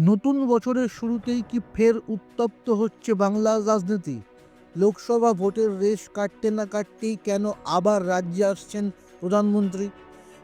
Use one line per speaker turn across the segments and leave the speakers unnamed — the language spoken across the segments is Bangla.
নতুন বছরের শুরুতেই কি ফের উত্তপ্ত হচ্ছে বাংলার রাজনীতি? লোকসভা ভোটের রেশ কাটতে না কাটতেই কেন আবার রাজ্যে আসছেন প্রধানমন্ত্রী?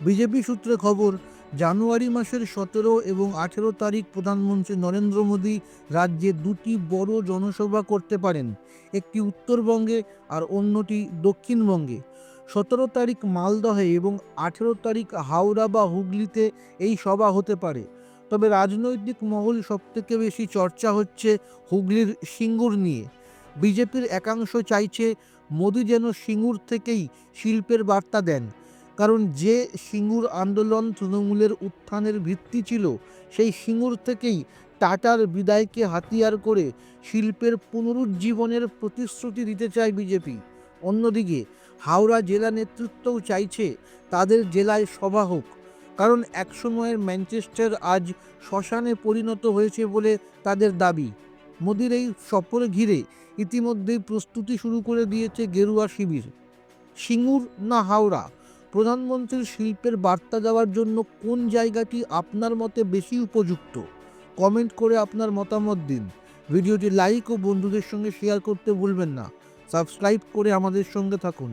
বিজেপি সূত্রে খবর, জানুয়ারি মাসের সতেরো এবং আঠেরো তারিখ প্রধানমন্ত্রী নরেন্দ্র মোদী রাজ্যে দুটি বড় জনসভা করতে পারেন। একটি উত্তরবঙ্গে আর অন্যটি দক্ষিণবঙ্গে। সতেরো তারিখ মালদহে এবং আঠেরো তারিখ হাওড়া বা হুগলিতে এই সভা হতে পারে। তবে রাজনৈতিক মহল সবথেকে বেশি চর্চা হচ্ছে হুগলির সিঙ্গুর নিয়ে। বিজেপির একাংশ চাইছে মোদি যেন সিঙ্গুর থেকেই শিল্পের বার্তা দেন। কারণ যে সিঙ্গুর আন্দোলন তৃণমূলের উত্থানের ভিত্তি ছিল, সেই সিঙ্গুর থেকেই টাটার বিদায়কে হাতিয়ার করে শিল্পের পুনরুজ্জীবনের প্রতিশ্রুতি দিতে চায় বিজেপি। অন্যদিকে হাওড়া জেলা নেতৃত্বও চাইছে তাদের জেলায় সভা হোক। কারণ একসময়ের ম্যানচেস্টার আজ শ্মশানে পরিণত হয়েছে বলে তাদের দাবি। মোদির এই সফর ঘিরে ইতিমধ্যেই প্রস্তুতি শুরু করে দিয়েছে গেরুয়া শিবির। সিঙ্গুর না হাওড়া? প্রধানমন্ত্রীর শিল্পের বার্তা দেওয়ার জন্য কোন জায়গাটি আপনার মতে বেশি উপযুক্ত? কমেন্ট করে আপনার মতামত দিন। ভিডিওটি লাইক ও বন্ধুদের সঙ্গে শেয়ার করতে ভুলবেন না। সাবস্ক্রাইব করে আমাদের সঙ্গে থাকুন।